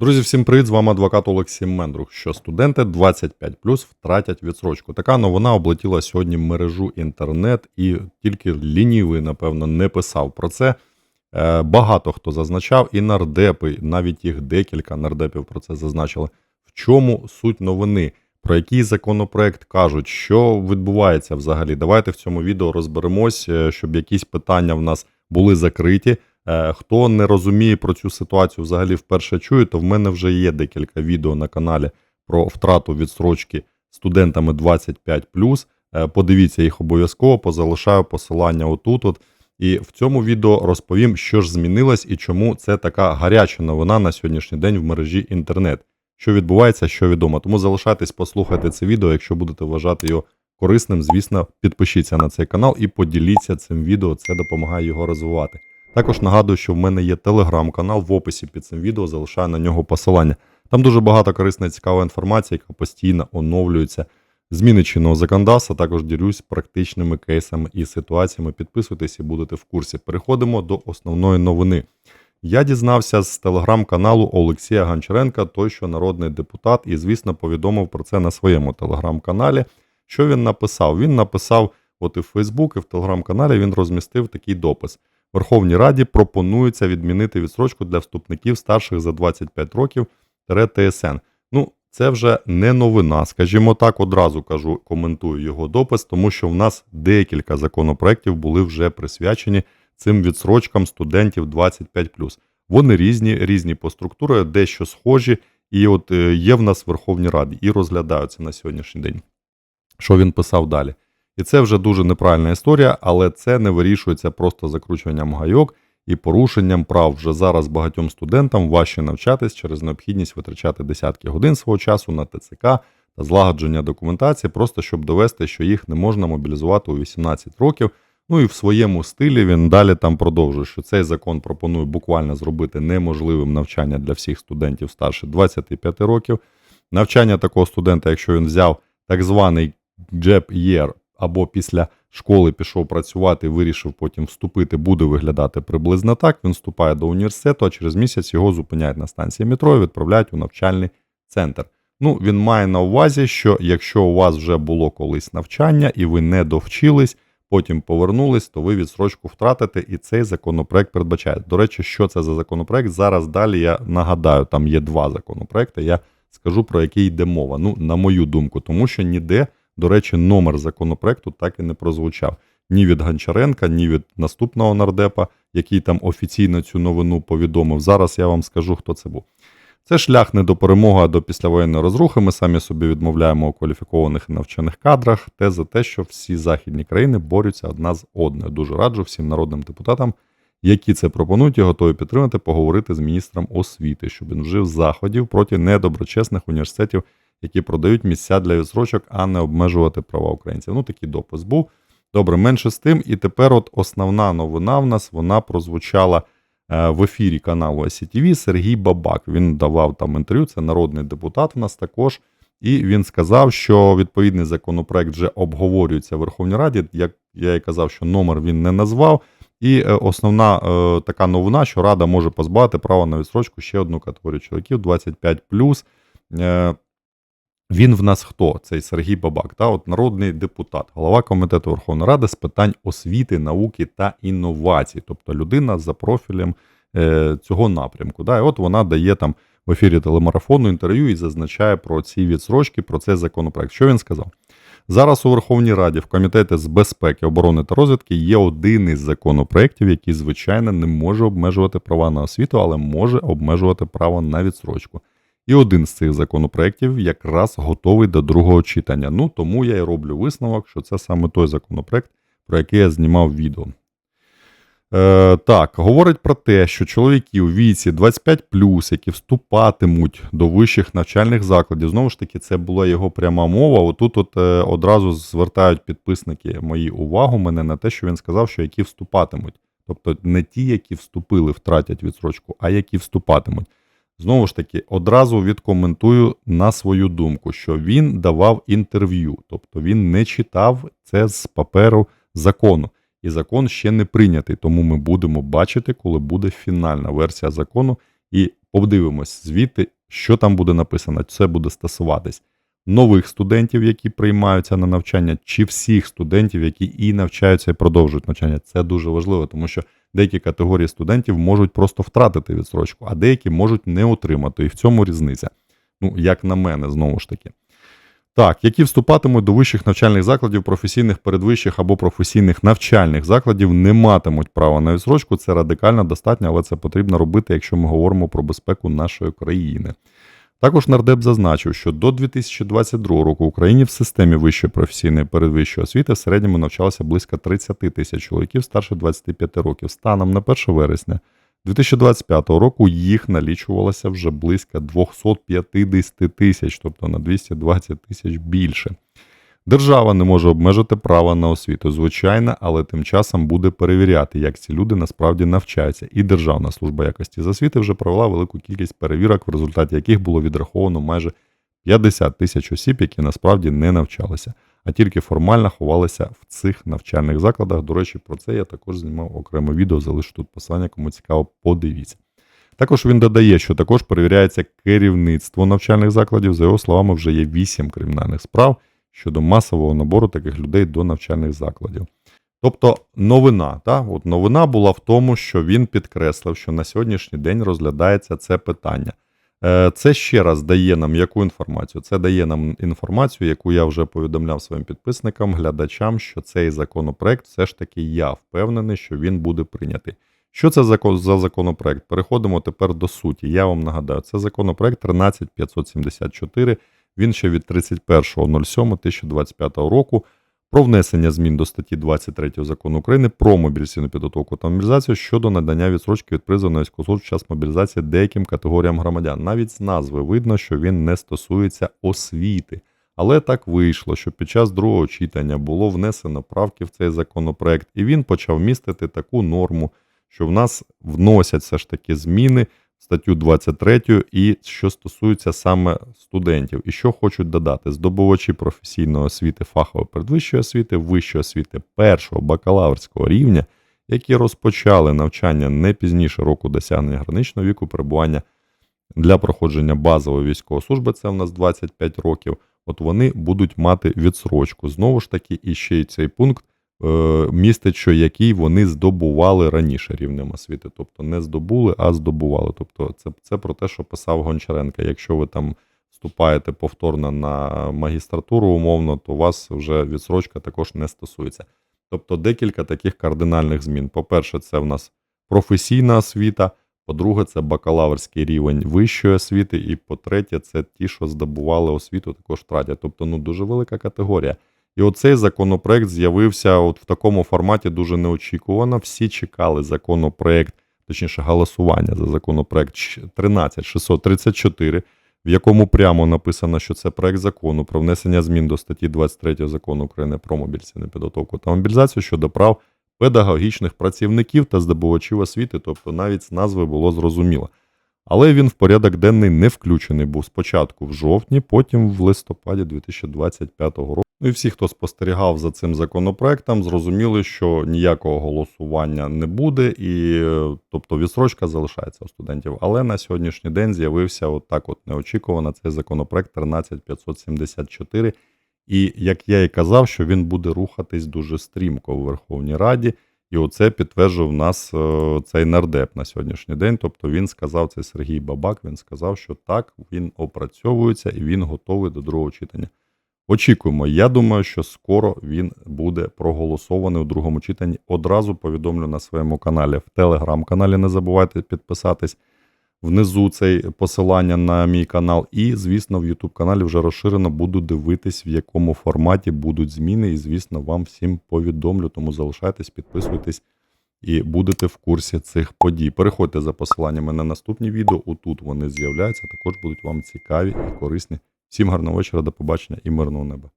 Друзі, всім привіт! З вами адвокат Олексій Мендрух. Що студенти 25 втратять відсрочку. Така новина облетіла сьогодні мережу інтернет, і тільки лінівий, напевно, не писав про це. Е, Багато хто зазначав, і нардепи, навіть їх декілька нардепів про це зазначили. В чому суть новини? Про який законопроект кажуть, що відбувається взагалі? Давайте в цьому відео розберемось, е, щоб якісь питання в нас були закриті. Е, Хто не розуміє про цю ситуацію, взагалі вперше чує, то в мене вже є декілька відео на каналі про втрату відстрочки студентами 25 Е, Подивіться їх обов'язково, позалишаю посилання отут. От. І в цьому відео розповім, що ж змінилось і чому це така гаряча новина на сьогоднішній день в мережі інтернет. Що відбувається, що відомо. Тому залишайтесь, послухайте це відео. Якщо будете вважати його корисним, звісно, підпишіться на цей канал і поділіться цим відео. Це допомагає його розвивати. Також нагадую, що в мене є телеграм-канал в описі під цим відео, залишаю на нього посилання. Там дуже багато корисної цікавої інформації, яка постійно оновлюється. Зміни чинного законодавства, також ділюсь практичними кейсами і ситуаціями. Підписуйтесь і будете в курсі. Переходимо до основної новини. Я дізнався з телеграм-каналу Олексія Гончаренка, той, що народний депутат, і, звісно, повідомив про це на своєму телеграм-каналі. Що він написав? Він написав, от і в Фейсбук, і в телеграм-каналі він розмістив такий допис. Верховній Раді пропонується відмінити відсрочку для вступників старших за 25 років ТСН. Ну, це вже не новина, скажімо так, одразу кажу, коментую його допис, тому що в нас декілька законопроєктів були вже присвячені цим відсрочкам студентів 25 Вони різні, різні по структурі, дещо схожі, і от е, є в нас в Верховній Раді і розглядаються на сьогоднішній день. Що він писав далі? І це вже дуже неправильна історія, але це не вирішується просто закручуванням гайок і порушенням прав вже зараз багатьом студентам важче навчатись через необхідність витрачати десятки годин свого часу на ТЦК та злагодження документації, просто щоб довести, що їх не можна мобілізувати у 18 років. Ну і в своєму стилі він далі там продовжує, що цей закон пропонує буквально зробити неможливим навчання для всіх студентів старше 25 років. Навчання такого студента, якщо він взяв так званий year, або після школи пішов працювати, вирішив потім вступити, буде виглядати приблизно так. Він вступає до університету, а через місяць його зупиняють на станції метро і відправляють у навчальний центр. Ну, він має на увазі, що якщо у вас вже було колись навчання і ви не довчились, потім повернулись, то ви відсрочку втратите, і цей законопроект передбачає. До речі, що це за законопроект? Зараз далі я нагадаю, там є два законопроекти. Я скажу про який йде мова. Ну, на мою думку, тому що ніде до речі, номер законопроекту так і не прозвучав ні від Гончаренка, ні від наступного нардепа, який там офіційно цю новину повідомив. Зараз я вам скажу, хто це був. Це шлях не до перемоги, а до післявоєнної розрухи. Ми самі собі відмовляємо у кваліфікованих і навчених кадрах. Те за те, що всі західні країни борються одна з одною. Дуже раджу всім народним депутатам, які це пропонують і готові підтримати, поговорити з міністром освіти, щоб він вжив заходів проти недоброчесних університетів які продають місця для відсрочок, а не обмежувати права українців. Ну, такий допис був. Добре, менше з тим. І тепер от основна новина в нас вона прозвучала е, в ефірі каналу ICTV Сергій Бабак. Він давав там інтерв'ю, це народний депутат у нас також. І він сказав, що відповідний законопроект вже обговорюється в Верховній Раді. Як я і казав, що номер він не назвав. І е, основна е, така новина, що Рада може позбавити права на відсрочку ще одну категорію чоловіків 25 Е, він в нас хто? Цей Сергій Бабак, та от народний депутат, голова комітету Верховної Ради з питань освіти, науки та інновацій, тобто людина за профілем е, цього напрямку. Да? І от вона дає там в ефірі телемарафону інтерв'ю і зазначає про ці відсрочки, про цей законопроект. Що він сказав? Зараз у Верховній Раді в комітеті з безпеки, оборони та розвідки є один із законопроєктів, який, звичайно, не може обмежувати права на освіту, але може обмежувати право на відсрочку. І один з цих законопроєктів якраз готовий до другого читання. Ну тому я і роблю висновок, що це саме той законопроект, про який я знімав відео. Е, Так, говорить про те, що чоловіки у віці 25, які вступатимуть до вищих навчальних закладів, знову ж таки, це була його пряма мова. Отут от, е, одразу звертають підписники мої увагу мене на те, що він сказав, що які вступатимуть. Тобто не ті, які вступили, втратять відсрочку, а які вступатимуть. Знову ж таки, одразу відкоментую на свою думку, що він давав інтерв'ю, тобто він не читав це з паперу закону. І закон ще не прийнятий, тому ми будемо бачити, коли буде фінальна версія закону. І Подивимось звідти, що там буде написано. Це буде стосуватись нових студентів, які приймаються на навчання, чи всіх студентів, які і навчаються, і продовжують навчання. Це дуже важливо, тому що деякі категорії студентів можуть просто втратити відсрочку, а деякі можуть не отримати. І в цьому різниця. Ну, як на мене, знову ж таки. Так, які вступатимуть до вищих навчальних закладів, професійних передвищих або професійних навчальних закладів, не матимуть права на відсрочку. Це радикально достатньо, але це потрібно робити, якщо ми говоримо про безпеку нашої країни. Також нардеп зазначив, що до 2022 року в Україні в системі вищої професійної передвищої освіти в середньому навчалося близько 30 тисяч чоловіків старше 25 років. Станом на 1 вересня 2025 року їх налічувалося вже близько 250 тисяч, тобто на 220 тисяч більше. Держава не може обмежити право на освіту, звичайно, але тим часом буде перевіряти, як ці люди насправді навчаються. І Державна служба якості з освіти вже провела велику кількість перевірок, в результаті яких було відраховано майже 50 тисяч осіб, які насправді не навчалися, а тільки формально ховалися в цих навчальних закладах. До речі, про це я також знімав окреме відео, залишу тут посилання, кому цікаво, подивіться. Також він додає, що також перевіряється керівництво навчальних закладів. За його словами, вже є 8 кримінальних справ щодо масового набору таких людей до навчальних закладів. Тобто новина, та? От новина була в тому, що він підкреслив, що на сьогоднішній день розглядається це питання. Е, Це ще раз дає нам яку інформацію? Це дає нам інформацію, яку я вже повідомляв своїм підписникам, глядачам, що цей законопроект все ж таки я впевнений, що він буде прийнятий. Що це за за законопроект? Переходимо тепер до суті. Я вам нагадаю, це законопроект 13574. Він ще від 31.07.2025 року про внесення змін до статті 23 закону України про мобілізаційну підготовку та мобілізацію щодо надання відсрочки від призову на військову службу час мобілізації деяким категоріям громадян. Навіть з назви видно, що він не стосується освіти. Але так вийшло, що під час другого читання було внесено правки в цей законопроект, і він почав містити таку норму, що в нас вносять все ж таки зміни в статтю 23 і що стосується саме студентів. І що хочуть додати: здобувачі професійної освіти, фахової передвищої освіти, вищої освіти першого бакалаврського рівня, які розпочали навчання не пізніше року досягнення граничного віку перебування для проходження базової військової служби, це в нас 25 років. От вони будуть мати відсрочку. Знову ж таки, і ще й цей пункт містить, що який вони здобували раніше рівнем освіти. Тобто не здобули, а здобували. Тобто, це, це про те, що писав Гончаренко. Якщо ви там вступаєте повторно на магістратуру умовно, то у вас вже відсрочка також не стосується. Тобто декілька таких кардинальних змін. По-перше, це в нас професійна освіта. По-друге, це бакалаврський рівень вищої освіти, і по-третє, це ті, що здобували освіту, також втратять. Тобто, ну дуже велика категорія. І оцей законопроект з'явився от в такому форматі дуже неочікувано. Всі чекали законопроект, точніше, голосування за законопроект 13634, в якому прямо написано, що це проект закону про внесення змін до статті 23 закону України про мобілізаційну підготовку та мобілізацію щодо прав педагогічних працівників та здобувачів освіти, тобто навіть з назви було зрозуміло. Але він в порядок денний не включений був спочатку в жовтні, потім в листопаді 2025 року. Ну і всі, хто спостерігав за цим законопроектом, зрозуміли, що ніякого голосування не буде, і тобто відсрочка залишається у студентів. Але на сьогоднішній день з'явився от так от неочікувано цей законопроект 13574. І як я і казав, що він буде рухатись дуже стрімко в Верховній Раді, і оце підтверджував нас е, цей нардеп на сьогоднішній день. Тобто він сказав, це Сергій Бабак, він сказав, що так, він опрацьовується і він готовий до другого читання. Очікуємо. Я думаю, що скоро він буде проголосований у другому читанні. Одразу повідомлю на своєму каналі. В телеграм-каналі не забувайте підписатись. Внизу цей посилання на мій канал. І, звісно, в YouTube каналі вже розширено буду дивитись, в якому форматі будуть зміни. І, звісно, вам всім повідомлю. Тому залишайтесь, підписуйтесь і будете в курсі цих подій. Переходьте за посиланнями на наступні відео. Отут вони з'являються. Також будуть вам цікаві і корисні. Всім гарного вечора, до побачення і мирного неба.